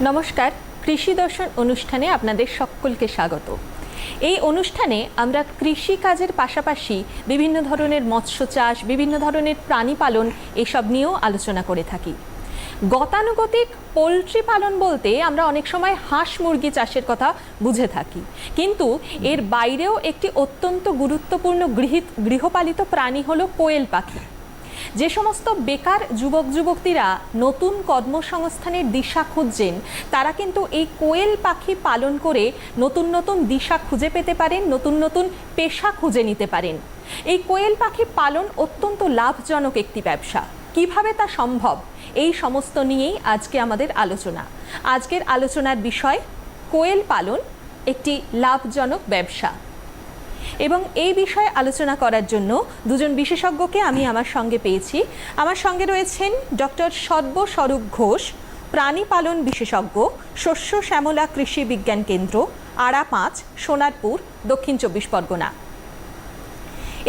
নমস্কার, কৃষি দর্শন অনুষ্ঠানে আপনাদের সকলকে স্বাগত। এই অনুষ্ঠানে আমরা কৃষি কাজের পাশাপাশি বিভিন্ন ধরনের মৎস্য চাষ, বিভিন্ন ধরনের প্রাণী পালন এসব নিয়েও আলোচনা করে থাকি। গতানুগতিক পোলট্রি পালন বলতে আমরা অনেক সময় হাঁস মুরগি চাষের কথা বুঝে থাকি। কিন্তু এর বাইরেও একটি অত্যন্ত গুরুত্বপূর্ণ গৃহীত, গৃহপালিত প্রাণী হলো কোয়েল পাখি। যে সমস্ত বেকার যুবক যুবতীরা নতুন কর্মসংস্থানের দিশা খুঁজছেন, তারা কিন্তু এই কোয়েল পাখি পালন করে নতুন নতুন দিশা খুঁজে পেতে পারেন, নতুন নতুন পেশা খুঁজে নিতে পারেন। এই কোয়েল পাখি পালন অত্যন্ত লাভজনক একটি ব্যবসা। কীভাবে তা সম্ভব? এই সমস্ত নিয়েই আজকে আমাদের আলোচনা। আজকের আলোচনার বিষয়, কোয়েল পালন একটি লাভজনক ব্যবসা। এবং এই বিষয়ে আলোচনা করার জন্য দুজন বিশেষজ্ঞকে আমি আমার সঙ্গে পেয়েছি। আমার সঙ্গে রয়েছেন ডক্টর সর্বস্বরূপ ঘোষ, প্রাণী পালন বিশেষজ্ঞ, শস্য শ্যামলা কৃষি বিজ্ঞান কেন্দ্র আড়া পাঁচ, সোনারপুর, দক্ষিণ চব্বিশ পরগনা।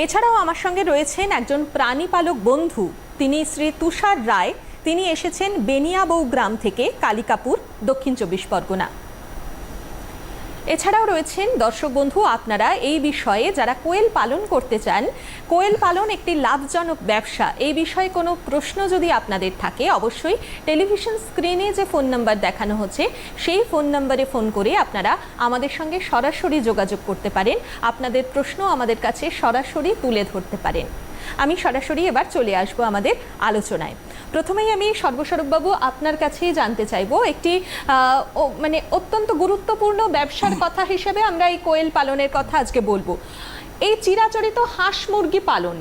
এছাড়াও আমার সঙ্গে রয়েছেন একজন প্রাণী পালক বন্ধু, তিনি শ্রী তুষার রায়। তিনি এসেছেন বেনিয়াবৌ গ্রাম থেকে কালিকাপুর, দক্ষিণ চব্বিশ পরগনা। এছাড়াও রয়েছেন দর্শক বন্ধু, আপনারা এই বিষয়ে যারা কোয়েল পালন করতে চান, কোয়েল পালন একটি লাভজনক ব্যবসা। এই বিষয়ে কোনো প্রশ্ন যদি আপনাদের থাকে, অবশ্যই টেলিভিশন স্ক্রিনে যে ফোন নাম্বার দেখানো হচ্ছে, সেই ফোন নাম্বারে ফোন করে আপনারা আমাদের সঙ্গে সরাসরি যোগাযোগ করতে পারেন। আপনাদের প্রশ্ন আমাদের কাছে সরাসরি তুলে ধরতে পারেন। আমি সরাসরি এবার চলে আসব আমাদের আলোচনায়। প্রথমেই আমি সর্বস্বরূপবাবু আপনার কাছেই জানতে চাইব একটি মানে অত্যন্ত গুরুত্বপূর্ণ ব্যবসার কথা হিসেবে আমরা এই কোয়েল পালনের কথা আজকে বলব। এই চিরাচরিত হাঁস মুরগি পালন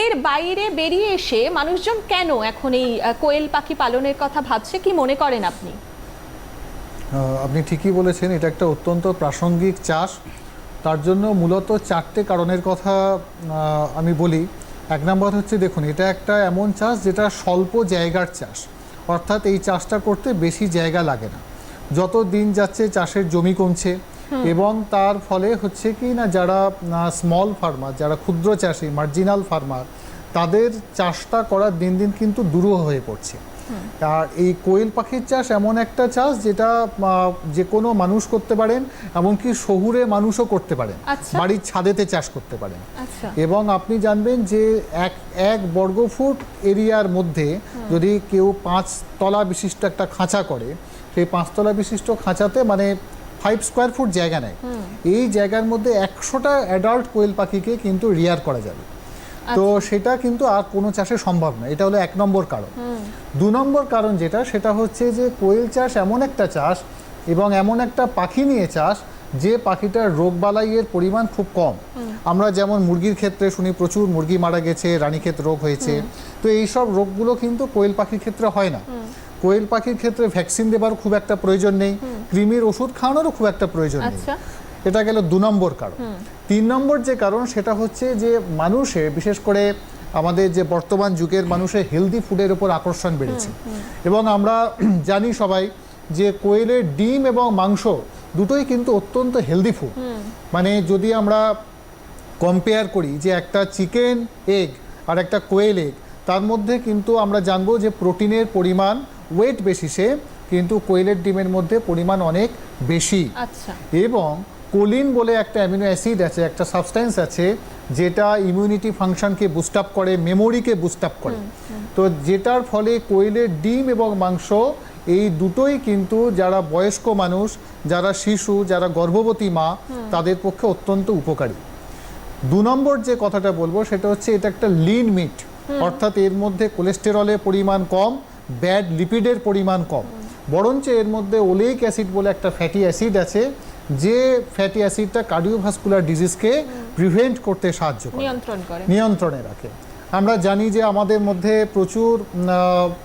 এর বাইরে বেরিয়ে এসে মানুষজন কেন এখন এই কোয়েল পাখি পালনের কথা ভাবছে কি মনে করেন আপনি? আপনি ঠিকই বলেছেন এটা একটা অত্যন্ত প্রাসঙ্গিক চাষ। তার জন্য মূলত চারটে কারণের কথা আমি বলি। এক নম্বর হচ্ছে দেখুন এটা একটা এমন চাষ যেটা স্বল্প জায়গার চাষ। অর্থাৎ এই চাষটা করতে বেশি জায়গা লাগে না। যত দিন যাচ্ছে চাষের জমি কমছে এবং তার ফলে হচ্ছে কি না যারা স্মল ফার্মার যারা ক্ষুদ্র চাষি মার্জিনাল ফার্মার তাদের চাষটা করার দিন দিন কিন্তু দুরূহ হয়ে পড়ছে। আর এই কোয়েল পাখির চাষ এমন একটা চাষ যেটা যে কোনো মানুষ করতে পারেন এমনকি শহুরে মানুষও করতে পারেন। আচ্ছা। বাড়ির ছাদেতে চাষ করতে পারেন। আচ্ছা। এবং আপনি জানবেন যে এক এক বর্গফুট এরিয়ার মধ্যে যদি কেউ পাঁচ তলা বিশিষ্ট একটা খাঁচা করে সেই পাঁচতলা বিশিষ্ট খাঁচাতে মানে ফাইভ স্কোয়ার ফুট জায়গা নেয়। এই জায়গার মধ্যে একশোটা অ্যাডাল্ট কোয়েল পাখিকে কিন্তু রিয়ার করা যাবে। তো সেটা কিন্তু আর কোনো চাষে সম্ভব না এটা হলো এক নম্বর কারণ। দু নম্বর কারণ যেটা সেটা হচ্ছে যে কোয়েল চাষ এমন একটা চাষ এবং এমন একটা পাখি নিয়ে চাষ যে পাখিটার রোগবালাইয়ের পরিমাণ খুব কম। আমরা যেমন মুরগির ক্ষেত্রে শুনি প্রচুর মুরগি মারা গেছে রানীক্ষেত রোগ হয়েছে। তো এই সব রোগগুলো কিন্তু কোয়েল পাখির ক্ষেত্রে হয় না। কোয়েল পাখির ক্ষেত্রে ভ্যাকসিন দেবার খুব একটা প্রয়োজন নেই। কৃমির ওষুধ খাওয়ানোরও খুব একটা প্রয়োজন নেই। আচ্ছা। এটা গেল দু নম্বর কারণ। তিন নম্বর যে কারণ সেটা হচ্ছে যে মানুষে বিশেষ করে আমাদের যে বর্তমান যুগের মানুষের হেলদি ফুডের উপর আকর্ষণ বেড়েছে। এবং আমরা জানি সবাই যে কোয়েলের ডিম এবং মাংস দুটোই কিন্তু অত্যন্ত হেলদি ফুড মানে যদি আমরা কম্পেয়ার করি যে একটা চিকেন এগ আর একটা কোয়েল এগ তার মধ্যে কিন্তু আমরা জানব যে প্রোটিনের পরিমাণ ওয়েট বেসিসে কিন্তু কোয়েলের ডিমের মধ্যে পরিমাণ অনেক বেশি। আচ্ছা। এবং কোলিন বলে একটা অ্যামিনো অ্যাসিড আছে একটা সাবস্টেন্স আছে যেটা ইমিউনিটি ফাংশনকে বুস্ট আপ করে মেমোরিকে বুস্ট আপ করে। তো যেটার ফলে কোয়েলের ডিম এবং মাংস এই দুটোই কিন্তু যারা বয়স্ক মানুষ যারা শিশু যারা গর্ভবতী মা তাদের পক্ষে অত্যন্ত উপকারী। দু নম্বর যে কথাটা বলব সেটা হচ্ছে এটা একটা লিন মিট অর্থাৎ এর মধ্যে কোলেস্টেরলের পরিমাণ কম ব্যাড লিপিডের পরিমাণ কম। বরঞ্চ এর মধ্যে ওলেইক অ্যাসিড বলে একটা ফ্যাটি অ্যাসিড আছে যে ফ্যাটি অ্যাসিডটা কার্ডিওভাস্কুলার ডিজিজকে প্রিভেন্ট করতে সাহায্য করে। নিয়ন্ত্রণ করে। নিয়ন্ত্রণে রাখে। আমরা জানি যে আমাদের মধ্যে প্রচুর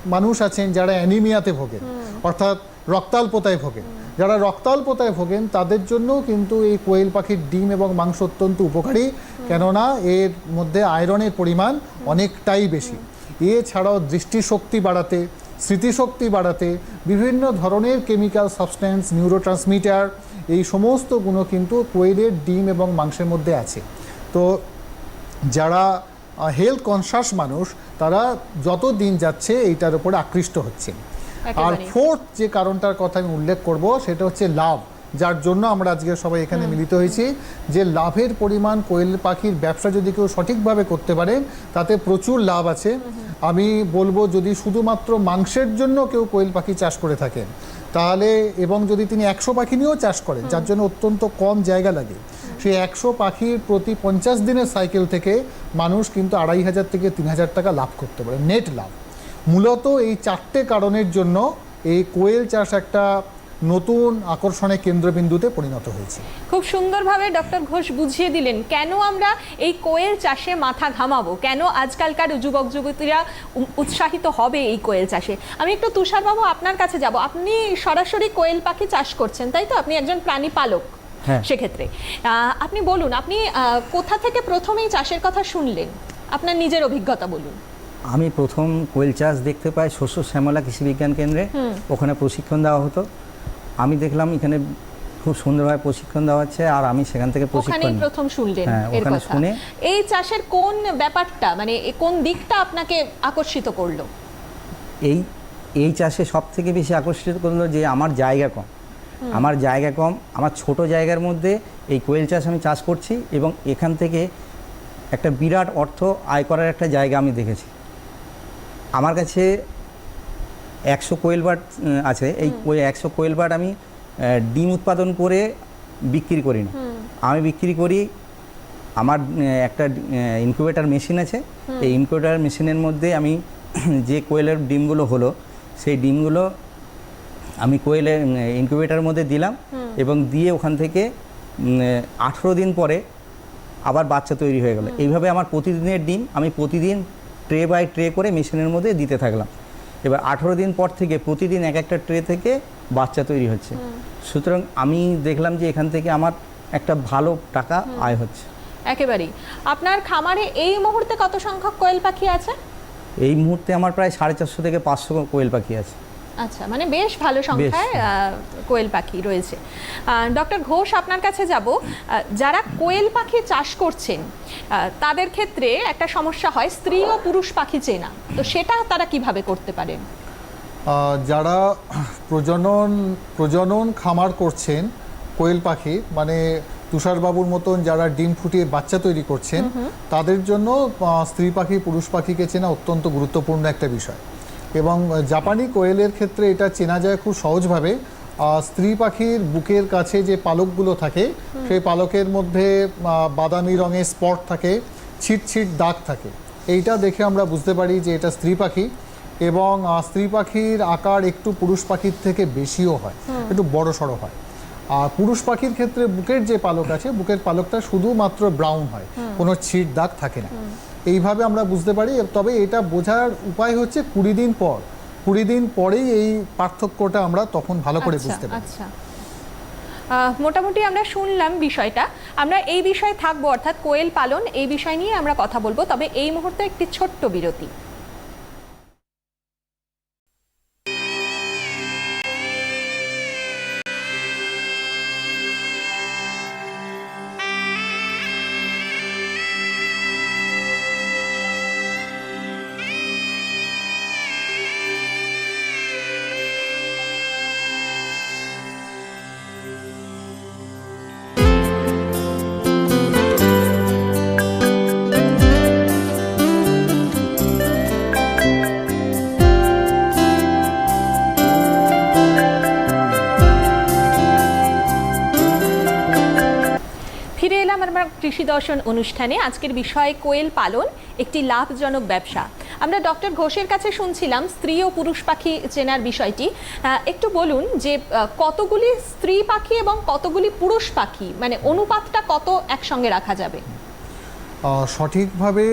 মানুষ আছেন যারা অ্যানিমিয়াতে ভোগেন অর্থাৎ রক্তাল্পতায় ভোগেন। যারা রক্তাল্পতায় ভোগেন তাদের জন্যও কিন্তু এই কোয়েল পাখির ডিম এবং মাংস অত্যন্ত উপকারী। কেননা এর মধ্যে আয়রনের পরিমাণ অনেকটাই বেশি। এছাড়াও দৃষ্টিশক্তি বাড়াতে স্মৃতিশক্তি বাড়াতে বিভিন্ন ধরনের কেমিক্যাল সাবস্টেন্স নিউরোট্রান্সমিটার এই সমস্ত গুণও কিন্তু কোয়েলের ডিম এবং মাংসের মধ্যে আছে। তো যারা হেলথ কনসাস মানুষ তারা যত দিন যাচ্ছে এইটার উপরে আকৃষ্ট হচ্ছে। আর। ফোর্থ যে কারণটার কথা আমি উল্লেখ করব সেটা হচ্ছে লাভ। যার জন্য আমরা আজকে সবাই এখানে মিলিত হয়েছি যে লাভের পরিমাণ কোয়েল পাখির ব্যবসা যদি কেউ সঠিকভাবে করতে পারে তাতে প্রচুর লাভ আছে। আমি বলব যদি শুধুমাত্র মাংসের জন্য কেউ কোয়েল পাখি চাষ করে থাকেন তাহলে এবং যদি তিনি একশো পাখি নিয়েও চাষ করেন যার জন্য অত্যন্ত কম জায়গা লাগে সেই একশো পাখির প্রতি পঞ্চাশ দিনের সাইকেল থেকে মানুষ কিন্তু আড়াই হাজার থেকে তিন হাজার টাকা লাভ করতে পারে নেট লাভ। মূলত এই চারটে কারণের জন্য এই কোয়েল চাষ একটা নতুন আকর্ষণের কেন্দ্রবিন্দুতে পরিণত হয়েছে। খুব সুন্দরভাবে ডক্টর ঘোষ বুঝিয়ে দিলেন কেন আমরা এই কোয়েল চাষে মাথা ঘামাবো? কেন আজকালকার যুবক যুবতীরা উৎসাহিত হবে এই কোয়েল চাষে? আমি একটু তুষারবাবু আপনার কাছে যাব। আপনি সরাসরি কোয়েল পাখি চাষ করছেন তাই তো? আপনি একজন প্রাণী পালক হ্যাঁ। সেক্ষেত্রে। আপনি বলুন আপনি কোথা থেকে প্রথমেই চাষের কথা শুনলেন? আপনার নিজের অভিজ্ঞতা বলুন। আমি প্রথম কোয়েল চাষ দেখতে পাই শস্য শ্যামলা কৃষি বিজ্ঞান কেন্দ্রে। ওখানে প্রশিক্ষণ দেওয়া হতো। আমি দেখলাম এখানে খুব সুন্দরভাবে প্রশিক্ষণ দেওয়া হচ্ছে আর আমি সেখান থেকে প্রশিক্ষণ প্রথম শুনলেন হ্যাঁ, এর কথা। শুনে- এই চাষের কোন ব্যাপারটা মানে কোন দিকটা আপনাকে আকর্ষিত করল? এই এই চাষে সব থেকে বেশি আকর্ষিত করল যে আমার জায়গা কম। আমার জায়গা কম আমার ছোট জায়গার মধ্যে এই কোয়েল চাষ আমি চাষ করছি এবং এখান থেকে একটা বিরাট অর্থ আয় করার একটা জায়গা আমি দেখেছি। আমার কাছে একশো কোয়েল বার্ড আছে এই একশো কোয়েল বার্ড আমি ডিম উৎপাদন করে বিক্রি করি না। আমি বিক্রি করি আমার একটা ইনকিউবেটার মেশিন আছে এই ইনকিউবেটার মেশিনের মধ্যে আমি যে কোয়েলের ডিমগুলো হলো সেই ডিমগুলো আমি কোয়েলের ইনকিউবেটারের মধ্যে দিলাম এবং দিয়ে ওখান থেকে আঠেরো দিন পরে আবার বাচ্চা তৈরি হয়ে গেল। এইভাবে আমার প্রতিদিনের ডিম আমি প্রতিদিন ট্রে বাই ট্রে করে মেশিনের মধ্যে দিতে থাকলাম। এবার আঠেরো দিন পর থেকে প্রতিদিন এক একটা ট্রে থেকে বাচ্চা তৈরি হচ্ছে। সুতরাং আমি দেখলাম যে এখান থেকে আমার একটা ভালো টাকা আয় হচ্ছে। একেবারেই। আপনার খামারে এই মুহূর্তে কত সংখ্যক কোয়েল পাখি আছে? এই মুহূর্তে আমার প্রায় সাড়ে চারশো থেকে পাঁচশো কোয়েল পাখি আছে। আচ্ছা মানে বেশ ভালো সংখ্যায় আহ, কোয়েল পাখি রয়েছে। ডক্টর ঘোষ আপনার কাছে যাব। যারা কোয়েল পাখি চাষ করছেন তাদের ক্ষেত্রে একটা সমস্যা হয় স্ত্রী ও পুরুষ পাখি চেনা। তো সেটা তারা কীভাবে করতে পারেন? যারা প্রজনন প্রজনন খামার করছেন কোয়েল পাখি মানে তুষারবাবুর মতন যারা ডিম ফুটিয়ে বাচ্চা তৈরি করছেন তাদের জন্য স্ত্রী পাখি পুরুষ পাখিকে চেনা অত্যন্ত গুরুত্বপূর্ণ একটা বিষয়। এবং জাপানি কোয়েলের ক্ষেত্রে এটা চেনা যায় খুব সহজভাবে। স্ত্রী পাখির বুকের কাছে যে পালকগুলো থাকে সেই পালকের মধ্যে বাদামি রঙের স্পট থাকে ছিট ছিট দাগ থাকে। এইটা দেখে আমরা বুঝতে পারি যে এটা স্ত্রী পাখি এবং স্ত্রী পাখির আকার একটু পুরুষ পাখির থেকে বেশিও হয় একটু বড় সড়ো হয়। আর পুরুষ পাখির ক্ষেত্রে বুকের যে পালক আছে বুকের পালকটা শুধুমাত্র ব্রাউন হয় কোনো ছিট দাগ থাকে না। এইভাবে আমরা বুঝতে পারি তবে এটা বোঝার উপায় হচ্ছে কুড়ি দিন পর। কুড়ি দিন পরেই এই পার্থক্যটা আমরা তখন ভালো করে আচ্ছা, বুঝতে পারি আচ্ছা। মোটামুটি আমরা শুনলাম বিষয়টা। আমরা এই বিষয়ে থাকব অর্থাৎ কোয়েল পালন এই বিষয় নিয়ে আমরা কথা বলব তবে এই মুহূর্তে একটি ছোট্ট বিরতি। কৃষি দর্শন অনুষ্ঠানে আজকের বিষয় কোয়েল পালন একটি লাভজনক ব্যবসা। আমরা ডক্টর ঘোষের কাছে শুনছিলাম স্ত্রী ও পুরুষ পাখি চেনার বিষয়টি। একটু বলুন যে কতগুলি স্ত্রী পাখি এবং কতগুলি পুরুষ পাখি? মানে অনুপাতটা কত একসঙ্গে রাখা যাবে? সঠিকভাবে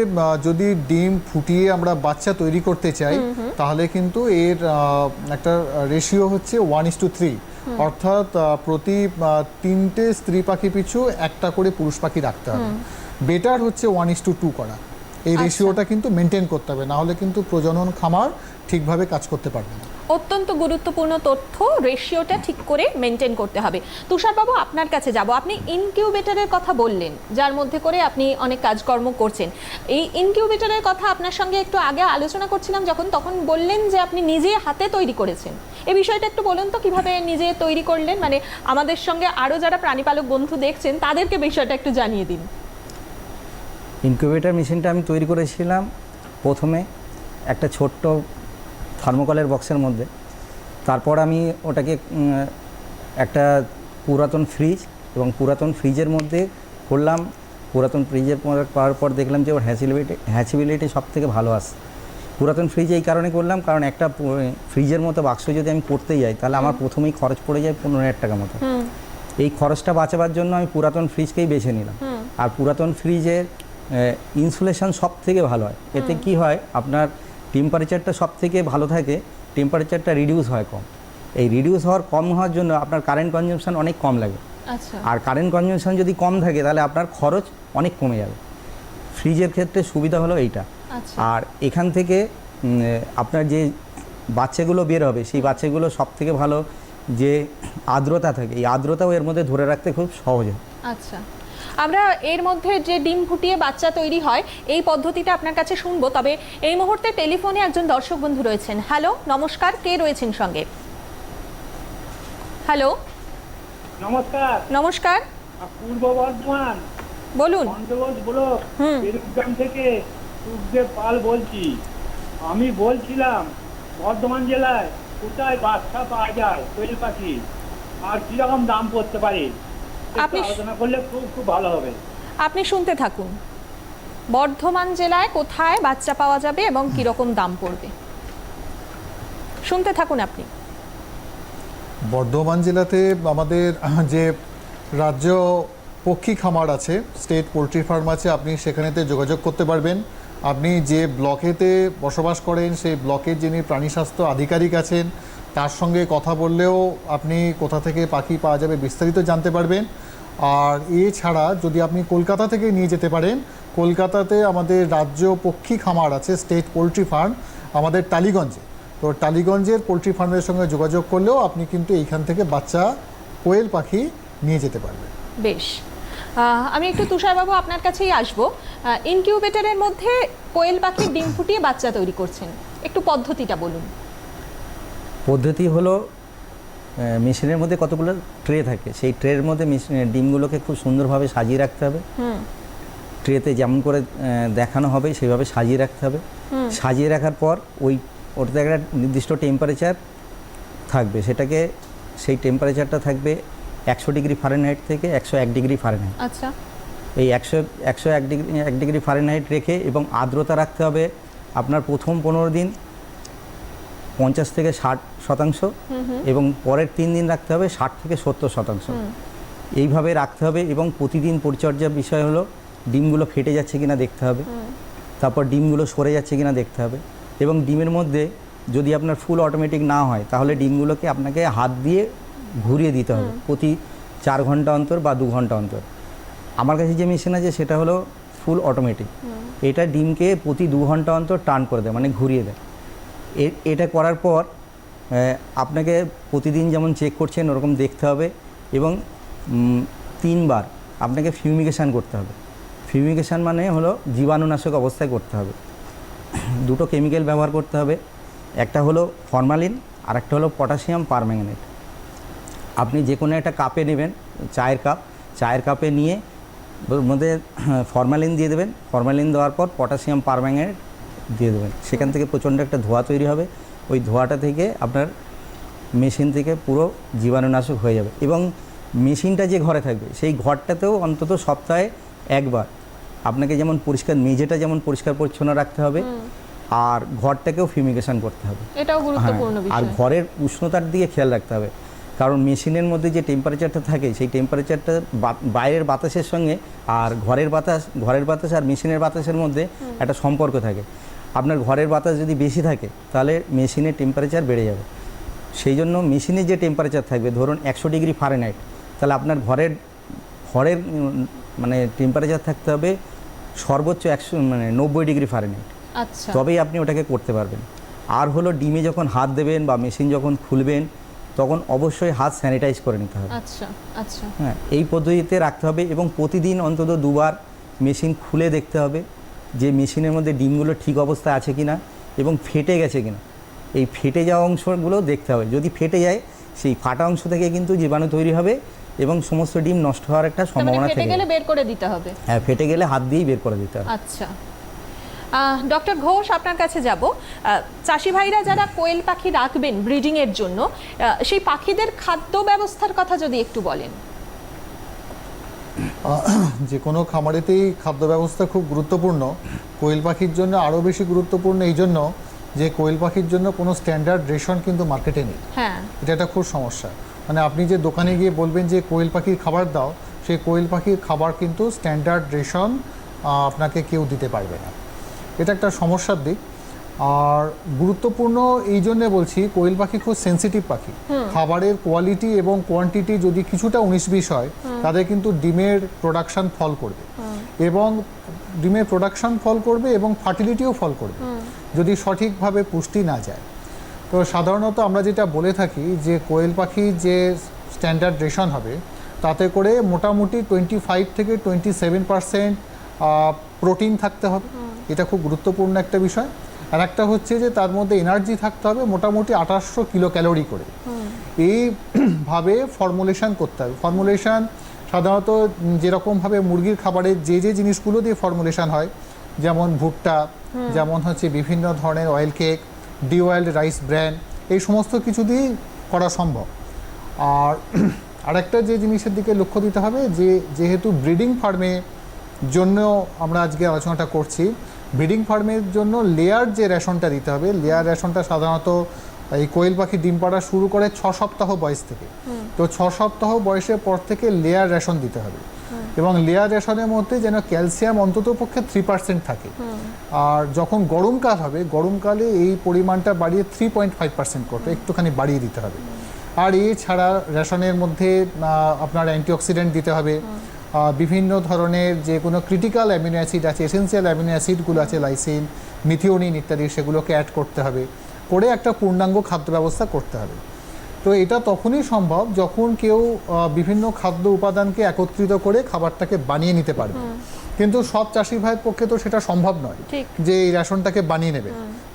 যদি ডিম ফুটিয়ে আমরা বাচ্চা তৈরি করতে চাই তাহলে কিন্তু এর একটা রেশিও হচ্ছে ওয়ান ইস টু থ্রি অর্থাৎ প্রতি তিনটে স্ত্রী পাখি পিছু একটা করে পুরুষ পাখি রাখতে হবে। বেটার হচ্ছে ওয়ান ইস টু টু করা। এই রেশিওটা কিন্তু মেনটেন করতে হবে নাহলে কিন্তু প্রজনন খামার ঠিকভাবে কাজ করতে পারবে না। অত্যন্ত গুরুত্বপূর্ণ তথ্য রেশিওটা ঠিক করে মেনটেন করতে হবে। তুষারবাবু, আপনার কাছে যাব। আপনি ইনকিউবেটারের কথা বললেন, যার মধ্যে করে আপনি অনেক কাজকর্ম করছেন। এই ইনকিউবেটারের কথা আপনার সঙ্গে একটু আগে আলোচনা করছিলাম, যখন তখন বললেন যে আপনি নিজে হাতে তৈরি করেছেন। এই বিষয়টা একটু বলুন তো, কীভাবে নিজে তৈরি করলেন? মানে আমাদের সঙ্গে আরও যারা প্রাণীপালক বন্ধু দেখছেন, তাদেরকে বিষয়টা একটু জানিয়ে দিন। ইনকিউবেটর মেশিনটা আমি তৈরি করেছিলাম প্রথমে। একটা ছোট্ট থার্মোকলের বক্সের মধ্যে। তারপর আমি ওটাকে একটা পুরাতন ফ্রিজ এবং পুরাতন ফ্রিজের মধ্যে করলাম পুরাতন ফ্রিজের করার পর দেখলাম যে ওর হ্যাচিবিলিটি হ্যাচিবিলিটি সব থেকে ভালো আসে পুরাতন ফ্রিজ এই কারণে করলাম কারণ একটা ফ্রিজের মতো বাক্স যদি আমি করতে যাই তাহলে আমার প্রথমেই খরচ পড়ে যায় পনেরো হাজার টাকা মতো। এই খরচটা বাঁচাবার জন্য আমি পুরাতন ফ্রিজকেই বেছে নিলাম। আর পুরাতন ফ্রিজের ইনসুলেশন সব থেকে ভালো হয়। এতে কি হয়? আপনার টেম্পারেচারটা সব থেকে ভালো থাকে টেম্পারেচারটা রিডিউস হয় কম। এই রিডিউস হওয়ার কম হওয়ার জন্য আপনার কারেন্ট কনজাম্পশন অনেক কম লাগে। আচ্ছা। আর কারেন্ট কনজাম্পশন যদি কম থাকে তাহলে আপনার খরচ অনেক কমে যাবে। ফ্রিজের ক্ষেত্রে সুবিধা হলো এইটা। আচ্ছা। আর এখান থেকে আপনার যে বাচ্চাগুলো বের হবে সেই বাচ্চাগুলো সব থেকে ভালো যে আর্দ্রতা থাকে এই আর্দ্রতাও এর মধ্যে ধরে রাখতে খুব সহজ হয়। আচ্ছা। আমরা এর মধ্যে যে ডিম ফুটিয়ে বাচ্চা তৈরি হয় এই পদ্ধতিটা আপনার কাছে শুনব। তবে এই মুহূর্তে টেলিফোনে একজন দর্শক বন্ধু রয়েছেন। হ্যালো নমস্কার। কে রয়েছেন সঙ্গে? হ্যালো। নমস্কার। নমস্কার। পূর্ব বর্ধমান। বলুন। ব্লক। থেকে সুখদেব পাল বলছি। আমি বলছিলাম বর্ধমান জেলায় কোথায় বাচ্চা পাওয়া যায় কোয়েল পাখি? আর কীরকম দাম পড়তে পারে? আপনি- আলোচনা করলে খুব খুব ভালো হবে। আপনি শুনতে থাকুন। বর্ধমান জেলায় কোথায় বাচ্চা পাওয়া যাবে এবং কীরকম দাম পড়বে? শুনতে থাকুন আপনি। বর্ধমান জেলাতে আমাদের যে রাজ্য পক্ষী খামার আছে স্টেট পোলট্রি ফার্ম আছে আপনি সেখানেতে যোগাযোগ করতে পারবেন। আপনি যে ব্লকেতে বসবাস করেন সেই ব্লকের যিনি প্রাণী স্বাস্থ্য আধিকারিক আছেন তার সঙ্গে কথা বললেও আপনি কোথা থেকে পাখি পাওয়া যাবে বিস্তারিত জানতে পারবেন। আর এছাড়া যদি আপনি কলকাতা থেকে নিয়ে যেতে পারেন, কলকাতাতে আমাদের রাজ্য পক্ষী খামার আছে স্টেট পোলট্রি ফার্ম আমাদের টালিগঞ্জে। তো টালিগঞ্জের পোলট্রি ফার্মের সঙ্গে যোগাযোগ করলেও আপনি কিন্তু এইখান থেকে বাচ্চা, কোয়েল পাখি নিয়ে যেতে পারবেন। বেশ। আমি একটু তুষারবাবু আপনার কাছেই আসব। ইনকিউবেটারের মধ্যে কোয়েল পাখির ডিম ফুটিয়ে বাচ্চা তৈরি করছেন। একটু পদ্ধতিটা বলুন। পদ্ধতি হলো মেশিনের মধ্যে কতগুলো ট্রে থাকে সেই ট্রের মধ্যে মেশিন- ডিমগুলোকে খুব সুন্দরভাবে সাজিয়ে রাখতে হবে। ট্রেতে যেমন করে দেখানো হবে সেইভাবে সাজিয়ে রাখতে হবে। সাজিয়ে রাখার পর ওই ওটাতে একটা নির্দিষ্ট টেম্পারেচার থাকবে সেটাকে সেই টেম্পারেচারটা থাকবে একশো ডিগ্রি ফারেনহাইট থেকে একশো এক ডিগ্রি ফারেনহাইট আচ্ছা। এই একশো একশো এক ডিগ্রি এক ডিগ্রি ফারেনহাইট রেখে এবং আর্দ্রতা রাখতে হবে আপনার প্রথম পনেরো দিন পঞ্চাশ থেকে ষাট শতাংশ এবং পরের তিন দিন রাখতে হবে ষাট থেকে সত্তর শতাংশ। এইভাবে রাখতে হবে এবং প্রতিদিন পরিচর্যার বিষয় হলো ডিমগুলো ফেটে যাচ্ছে কিনা দেখতে হবে তারপর ডিমগুলো সরে যাচ্ছে কিনা দেখতে হবে এবং ডিমের মধ্যে যদি আপনার ফুল অটোমেটিক না হয় তাহলে ডিমগুলোকে আপনাকে হাত দিয়ে ঘুরিয়ে দিতে হবে প্রতি চার ঘণ্টা অন্তর বা দু ঘণ্টা অন্তর। আমার কাছে যে মেশিন আছে সেটা হলো ফুল অটোমেটিক। এটা ডিমকে প্রতি দু ঘণ্টা অন্তর টার্ন করে দেয় মানে ঘুরিয়ে দেয়। এটা করার পর আপনাকে প্রতিদিন যেমন চেক করছেন, ওরকম দেখতে হবে এবং তিনবার আপনাকে ফিউমিগেশন করতে হবে। ফিউমিগেশন মানে হলো জীবাণুনাশক অবস্থায় করতে হবে। দুটো কেমিক্যাল ব্যবহার করতে হবে। একটা হলো ফরমালিন আর একটা হলো পটাশিয়াম পারম্যাঙ্গানেট আপনি যে কোনো একটা কাপে নেবেন, চায়ের কাপ চায়ের কাপে নিয়ে মধ্যে ফরমালিন দিয়ে দেবেন। ফরমালিন দেওয়ার পর পটাশিয়াম পারম্যাঙ্গানেট দিয়ে দেবেন। সেখান থেকে প্রচণ্ড একটা ধোঁয়া তৈরি হবে। ওই ধোঁয়াটা থেকে আপনার মেশিন থেকে পুরো জীবাণুনাশক হয়ে যাবে এবং মেশিনটা যে ঘরে থাকবে সেই ঘরটাতেও অন্তত সপ্তাহে একবার আপনাকে যেমন পরিষ্কার মেঝেটা যেমন পরিষ্কার পরিচ্ছন্ন রাখতে হবে আর ঘরটাকেও ফিউমিগেশন করতে হবে। এটাও গুরুত্বপূর্ণ হ্যাঁ, আর ঘরের উষ্ণতার দিকে খেয়াল রাখতে হবে। কারণ মেশিনের মধ্যে যে টেম্পারেচারটা থাকে সেই টেম্পারেচারটা বাইরের বাতাসের সঙ্গে আর ঘরের বাতাস ঘরের বাতাস আর মেশিনের বাতাসের মধ্যে একটা সম্পর্ক থাকে। আপনার ঘরের বাতাস যদি বেশি থাকে তাহলে মেশিনের টেম্পারেচার বেড়ে যাবে। সেই জন্য মেশিনে যে টেম্পারেচার থাকবে ধরুন একশো ডিগ্রি ফারেনহাইট তাহলে আপনার ঘরের ঘরের মানে টেম্পারেচার থাকতে হবে সর্বোচ্চ একশো মানে নব্বই ডিগ্রি ফারেনহাইট আচ্ছা। তবেই আপনি ওটাকে করতে পারবেন। আর হলো ডিমে যখন হাত দেবেন বা মেশিন যখন খুলবেন তখন অবশ্যই হাত স্যানিটাইজ করে নিতে হবে। আচ্ছা আচ্ছা। হ্যাঁ এই পদ্ধতিতে রাখতে হবে এবং প্রতিদিন অন্তত দুবার মেশিন খুলে দেখতে হবে। যে মেশিনের মধ্যে ডিমগুলো ঠিক অবস্থায় আছে কি না এবং ফেটে গেছে কিনা। এই ফেটে যাওয়া অংশগুলো দেখতে হবে। যদি ফেটে যায় সেই ফাটা অংশ থেকে কিন্তু জীবাণু তৈরি হবে এবং সমস্ত ডিম নষ্ট হওয়ার একটা মানে সম্ভাবনা থেকে গেলে বের করে দিতে হবে। হ্যাঁ ফেটে গেলে হাত দিয়েই বের করে দিতে হবে। আচ্ছা। ডক্টর ঘোষ আপনার কাছে যাব। চাষি ভাইরা যারা কোয়েল পাখি রাখবেন ব্রিডিং এর জন্য সেই পাখিদের খাদ্য ব্যবস্থার কথা যদি একটু বলেন। যে কোনো খামারেতেই খাদ্য ব্যবস্থা খুব গুরুত্বপূর্ণ। কোয়েল পাখির জন্য আরও বেশি গুরুত্বপূর্ণ এই জন্য যে কোয়েল পাখির জন্য কোনো স্ট্যান্ডার্ড রেশন কিন্তু মার্কেটে নেই। হ্যাঁ। এটা একটা খুব সমস্যা। মানে আপনি যে দোকানে গিয়ে বলবেন যে কোয়েল পাখির খাবার দাও সেই কোয়েল পাখির খাবার কিন্তু স্ট্যান্ডার্ড রেশন আপনাকে কেউ দিতে পারবে না। এটা একটা সমস্যার দিক। আর গুরুত্বপূর্ণ এই জন্যে বলছি কোয়েল পাখি খুব সেনসিটিভ পাখি। খাবারের কোয়ালিটি এবং কোয়ান্টিটি যদি কিছুটা উনিশ বিশ হয় তাদের কিন্তু ডিমের প্রোডাকশন ফল করবে। এবং ডিমের প্রোডাকশন ফল করবে এবং ফার্টিলিটিও ফল করবে। যদি সঠিকভাবে পুষ্টি না যায়। তো সাধারণত আমরা যেটা বলে থাকি যে কোয়েল পাখি যে স্ট্যান্ডার্ড রেশন হবে তাতে করে মোটামুটি টোয়েন্টি ফাইভ থেকে টোয়েন্টি সেভেন পার্সেন্ট প্রোটিন থাকতে হবে। এটা খুব গুরুত্বপূর্ণ একটা বিষয়। আর একটা হচ্ছে যে তার মধ্যে এনার্জি থাকতে হবে মোটামুটি আঠাশশো কিলো ক্যালোরি করে এইভাবে ফর্মুলেশান করতে হবে। ফর্মুলেশান সাধারণত যেরকমভাবে মুরগির খাবারের যে যে জিনিসগুলো দিয়ে ফর্মুলেশান হয় যেমন ভুট্টা যেমন হচ্ছে বিভিন্ন ধরনের oil cake de oiled rice bran এই সমস্ত কিছু দিয়েই করা সম্ভব। আর আরেকটা যে জিনিসের দিকে লক্ষ্য দিতে হবে যে যেহেতু ব্রিডিং ফার্মে জন্য আমরা আজকে আলোচনাটা করছি ব্রিডিং ফার্মের জন্য লেয়ার যে রেশনটা দিতে হবে লেয়ার রেশনটা সাধারণত এই কোয়েল পাখি ডিম পাড়া শুরু করে ছ সপ্তাহ বয়স থেকে। তো ছ সপ্তাহ বয়সের পর থেকে লেয়ার রেশন দিতে হবে। এবং লেয়ার রেশনের মধ্যে যেন ক্যালসিয়াম অন্তত পক্ষে থ্রি পার্সেন্ট থাকে। আর যখন গরমকাল হবে গরমকালে এই পরিমাণটা বাড়িয়ে থ্রি পয়েন্ট ফাইভ পার্সেন্ট করতে একটুখানি বাড়িয়ে দিতে হবে। আর এছাড়া রেশনের মধ্যে আপনার অ্যান্টিঅক্সিডেন্ট দিতে হবে। বিভিন্ন ধরনের যে কোনো ক্রিটিক্যাল অ্যামিনো অ্যাসিড আছে এসেন্সিয়াল অ্যামিনো অ্যাসিডগুলো আছে লাইসিন মিথিওনিন ইত্যাদি সেগুলোকে অ্যাড করতে হবে। করে একটা পূর্ণাঙ্গ খাদ্য ব্যবস্থা করতে হবে। তো এটা তখনই সম্ভব যখন কেউ বিভিন্ন খাদ্য উপাদানকে একত্রিত করে খাবারটাকে বানিয়ে নিতে পারবে কিন্তু সব চাষি ভাইয়ের পক্ষে তো সেটা সম্ভব নয় যে এই রেশনটাকে বানিয়ে নেবে।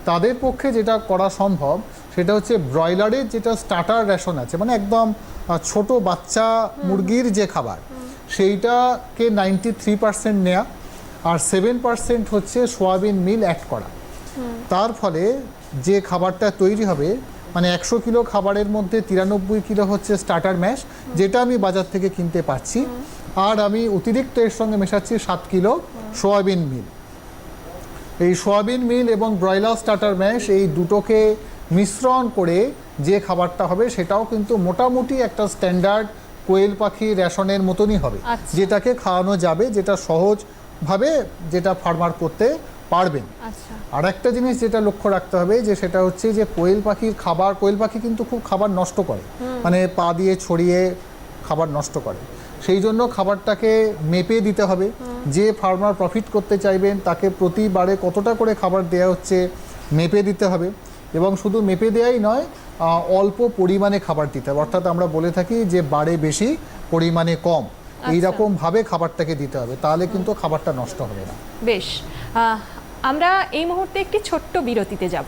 তাদের পক্ষে যেটা করা সম্ভব সেটা হচ্ছে ব্রয়লারের যেটা স্টার্টার রেশন আছে মানে একদম ছোট বাচ্চা মুরগির যে খাবার সেইটাকে নাইনটি থ্রি পার্সেন্ট নেওয়া আর সেভেন পার্সেন্ট হচ্ছে সোয়াবিন মিল অ্যাড করা। তার ফলে যে খাবারটা তৈরি হবে মানে একশো কিলো খাবারের মধ্যে তিরানব্বই কিলো হচ্ছে স্টার্টার ম্যাশ যেটা আমি বাজার থেকে কিনতে পাচ্ছি। আর আমি অতিরিক্ত এর সঙ্গে মেশাচ্ছি সাত কিলো সোয়াবিন মিল। এই সোয়াবিন মিল এবং ব্রয়লার স্টার্টার ম্যাশ এই দুটোকে মিশ্রণ করে যে খাবারটা হবে সেটাও কিন্তু মোটামুটি একটা স্ট্যান্ডার্ড কোয়েল পাখি রেশনের মতনই হবে। আচ্ছা। যেটাকে খাওয়ানো যাবে যেটা সহজভাবে যেটা ফার্মার করতে পারবেন। আচ্ছা। আর একটা জিনিস যেটা লক্ষ্য রাখতে হবে যে সেটা হচ্ছে যে কোয়েল পাখির খাবার কোয়েল পাখি কিন্তু খুব খাবার নষ্ট করে। মানে পা দিয়ে ছড়িয়ে খাবার নষ্ট করে। সেই জন্য খাবারটাকে মেপে দিতে হবে। যে ফার্মার প্রফিট করতে চাইবেন তাকে প্রতিবারে কতটা করে খাবার দেওয়া হচ্ছে মেপে দিতে হবে। এবং শুধু মেপে দেয়াই নয় অল্প পরিমাণে খাবার দিতে হবে। অর্থাৎ আমরা বলে থাকি যে বাড়ে বেশি পরিমাণে কম। এইরকম ভাবে খাবারটাকে দিতে হবে তাহলে কিন্তু খাবারটা নষ্ট হবে না। বেশ। আমরা এই মুহূর্তে একটি ছোট্ট বিরতিতে যাব।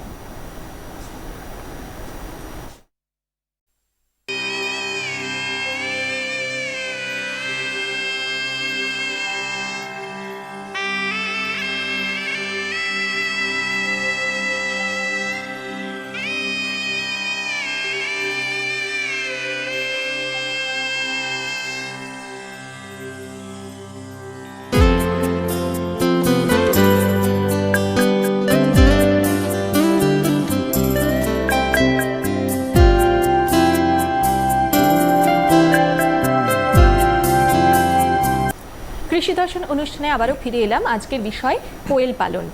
কৃষি দর্শন অনুষ্ঠানে আবারও ফিরে এলাম। আজকের বিষয় কোয়েল পালন।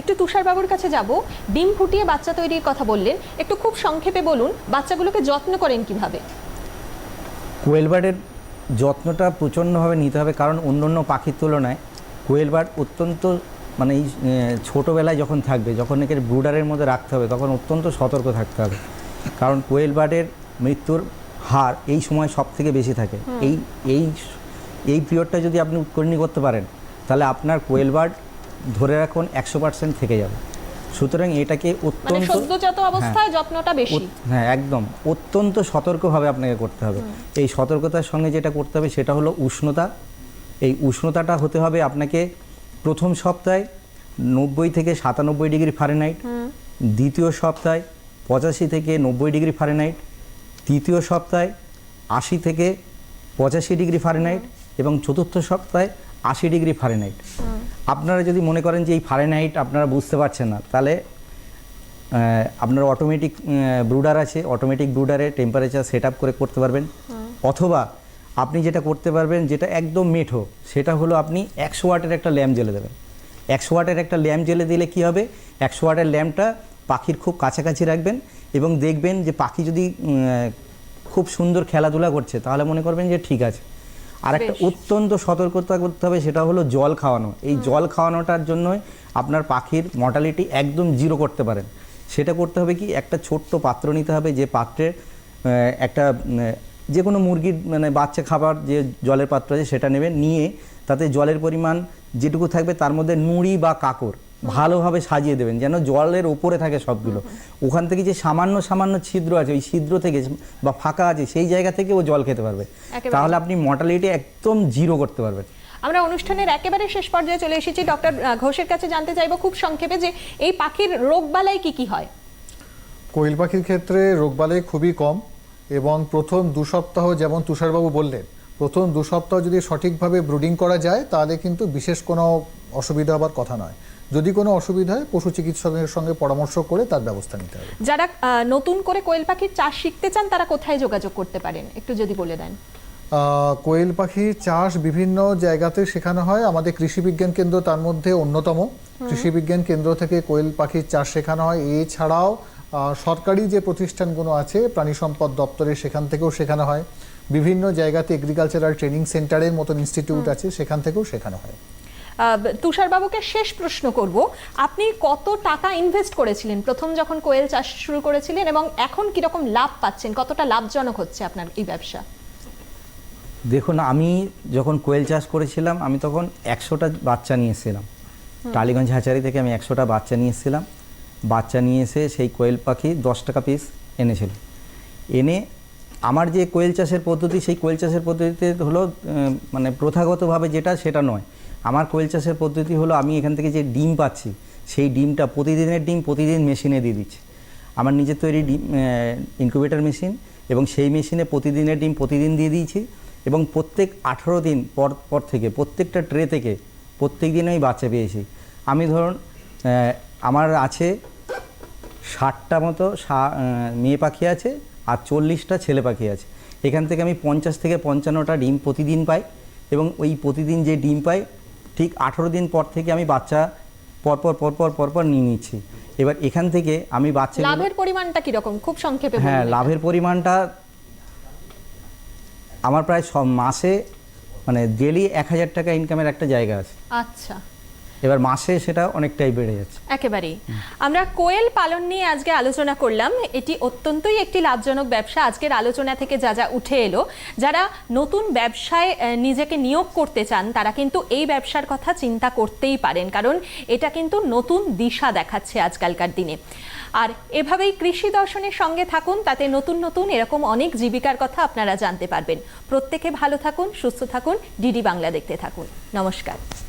একটু তুষারবাবুর কাছে যাব। ডিম ফুটিয়ে বাচ্চা তৈরির কথা বললেন। একটু খুব সংক্ষেপে বলুন বাচ্চাগুলোকে যত্ন করেন কীভাবে? কোয়েল বার্ডের যত্নটা প্রচণ্ডভাবে নিতে হবে কারণ অন্য অন্য পাখির তুলনায় কোয়েল বার্ড অত্যন্ত মানে এই ছোটোবেলায় যখন থাকবে যখন একে ব্রুডারের মধ্যে রাখতে হবে তখন অত্যন্ত সতর্ক থাকতে হবে। কারণ কোয়েল বার্ডের মৃত্যুর হার এই সময় সব থেকে বেশি থাকে। এই এই এই পিরিয়ডটা যদি আপনি উৎকর্ণী করতে পারেন তাহলে আপনার কোয়েল বার্ড ধরে রাখুন একশো পার্সেন্ট থেকে যাবে। সুতরাং এটাকে মানে অত্যন্ত সদ্যজাত অবস্থায় যত্নটা বেশি। হ্যাঁ একদম। অত্যন্ত সতর্কভাবে আপনাকে করতে হবে। এই সতর্কতার সঙ্গে যেটা করতে হবে সেটা হলো উষ্ণতা। এই উষ্ণতাটা হতে হবে আপনাকে প্রথম সপ্তাহে নব্বই থেকে সাতানব্বই ডিগ্রি ফারেনহাইট দ্বিতীয় সপ্তাহে পঁচাশি থেকে নব্বই ডিগ্রি ফারেনহাইট তৃতীয় সপ্তাহে আশি থেকে পঁচাশি ডিগ্রি ফারেনহাইট এবং চতুর্থ সপ্তাহে আশি ডিগ্রি ফারেনহাইট আপনারা যদি মনে করেন যে এই ফারেনহাইট আপনারা বুঝতে পারছেন না তাহলে আপনার অটোমেটিক ব্রুডার আছে অটোমেটিক ব্রুডারে টেম্পারেচার সেট আপ করে করতে পারবেন। অথবা আপনি যেটা করতে পারবেন যেটা একদম মেঠো সেটা হলো আপনি একশো ওয়াটের একটা ল্যাম্প জ্বেলে দেবেন। একশো ওয়াটের একটা ল্যাম্প জ্বেলে দিলে কি হবে? একশো ওয়াটের ল্যাম্পটা পাখির খুব কাছাকাছি রাখবেন এবং দেখবেন যে পাখি যদি খুব সুন্দর খেলাধুলা করছে তাহলে মনে করবেন যে ঠিক আছে। আর একটা অত্যন্ত সতর্কতা করতে হবে সেটা হলো জল খাওয়ানো। এই জল খাওয়ানোটার জন্যই আপনার পাখির মর্টালিটি একদম জিরো করতে পারেন। সেটা করতে হবে কি একটা ছোট্ট পাত্র নিতে হবে যে পাত্রে একটা যে কোনো মুরগির মানে বাচ্চা খাবার যে জলের পাত্র আছে সেটা নেবেন নিয়ে তাতে জলের পরিমাণ যেটুকু থাকবে তার মধ্যে নুড়ি বা কাকড় ভালোভাবে সাজিয়ে দেবেন যেন জলের ওপরে থাকে সবগুলো। ওখান থেকে যে সামান্য সামান্য ছিদ্র আছে ওই ছিদ্র থেকে বা ফাঁকা আছে সেই জায়গা থেকে ও জল খেতে পারবে। তাহলে আপনি মর্টালিটি একদম জিরো করতে পারবেন। আমরা অনুষ্ঠানের একেবারে শেষ পর্যায়ে চলে এসেছি। ডক্টর ঘোষের কাছে জানতে চাইব খুব সংক্ষেপে যে এই পাখির রোগবালাই কি কি হয়? কোয়েল পাখির ক্ষেত্রে রোগবালাই খুবই কম এবং প্রথম দু সপ্তাহ যেমন তুষারবাবু বললেন প্রথম দু সপ্তাহ যদি সঠিকভাবে ব্রুডিং করা যায় তাহলে কিন্তু বিশেষ কোনো অসুবিধা হবার কথা নয়। যদি কোনো অসুবিধা হয় পশু চিকিৎসকের সঙ্গে পরামর্শ করে তার ব্যবস্থা নিতে হবে। যারা নতুন করে কোয়েল পাখির চাষ শিখতে চান তারা কোথায় যোগাযোগ করতে পারেন? একটু যদি বলে দেন। কোয়েল পাখির চাষ বিভিন্ন জায়গাতে শেখানো হয়। আমাদের কৃষি বিজ্ঞান কেন্দ্র তার মধ্যে অন্যতম। কৃষি বিজ্ঞান কেন্দ্র থেকে কোয়েল পাখির চাষ শেখানো হয়। এছাড়াও সরকারি যে প্রতিষ্ঠানগুলো আছে প্রাণী সম্পদ দপ্তরে সেখান থেকেও শেখানো হয়। বিভিন্ন জায়গাতে এগ্রিকালচারাল ট্রেনিং সেন্টারের মতন ইনস্টিটিউট আছে সেখান থেকেও শেখানো হয়। আহ, তুষার বাবুকে শেষ প্রশ্ন করব আপনি কত টাকা ইনভেস্ট করেছিলেন? প্রথম যখন কোয়েল চাষ শুরু করেছিলেন এবং এখন কীরকম লাভ পাচ্ছেন? কতটা লাভজনক হচ্ছে আপনার এই ব্যবসা? দেখুন আমি যখন কোয়েল চাষ করেছিলাম আমি তখন একশোটা বাচ্চা নিয়ে এসেছিলাম। টালিগঞ্জ হাচারি থেকে আমি একশোটা বাচ্চা নিয়ে এসেছিলাম। বাচ্চা নিয়ে এসে সেই কোয়েল পাখি দশ টাকা পিস এনেছিলাম এনে আমার যে কোয়েল চাষের পদ্ধতি সেই কোয়েল চাষের পদ্ধতিতে হলো মানে প্রথাগতভাবে যেটা সেটা নয়। আমার কোয়েল চাষের পদ্ধতি হলো আমি এখান থেকে যে ডিম পাচ্ছি, সেই ডিমটা প্রতিদিনের ডিম প্রতিদিন মেশিনে দিয়ে দিচ্ছি। আমার নিজের তৈরি ডিম ইনকিউবেটর মেশিন এবং সেই মেশিনে প্রতিদিনের ডিম প্রতিদিন দিয়ে দিয়েছি এবং প্রত্যেক আঠেরো দিন পর পর থেকে, প্রত্যেকটা ট্রে থেকে প্রত্যেক দিন আমি বাচ্চা পেয়েছি। আমি ধরুন আমার আছে ষাটটা মতো মেয়ে পাখি আছে আর চল্লিশটা ছেলে পাখি আছে। এখান থেকে আমি পঞ্চাশ থেকে পঞ্চান্নটা ডিম প্রতিদিন পাই এবং ওই প্রতিদিন যে ডিম পাই ঠিক আঠেরো দিন পর থেকে আমি বাচ্চা পরপর পরপর পরপর নিয়ে নিচ্ছি এবার এখান থেকে আমি বাচ্চা লাভের পরিমাণটা কীরকম? খুব সংক্ষেপে হ্যাঁ লাভের পরিমাণটা আমার প্রায় সব মাসে মানে ডেলি এক হাজার টাকা ইনকামের একটা জায়গা আছে। আচ্ছা। এবার মাসে সেটা অনেকটাই বেড়ে যাচ্ছে। একেবারেই। আমরা কোয়েল পালন নিয়ে আজকে আলোচনা করলাম। এটি অত্যন্তই একটি লাভজনক ব্যবসা। আজকের আলোচনা থেকে যা যা উঠে এলো, যারা নতুন ব্যবসায় নিজেকে নিয়োগ করতে চান, তারা কিন্তু এই ব্যবসার কথা চিন্তা করতেই পারেন, কারণ এটা কিন্তু নতুন দিশা দেখাচ্ছে আজকালকার দিনে। আর এভাবেই কৃষি দর্শনের সঙ্গে থাকুন, তাতে নতুন নতুন এরকম অনেক জীবিকার কথা আপনারা জানতে পারবেন। প্রত্যেকে ভালো থাকুন, সুস্থ থাকুন, ডিডি বাংলা দেখতে থাকুন। নমস্কার।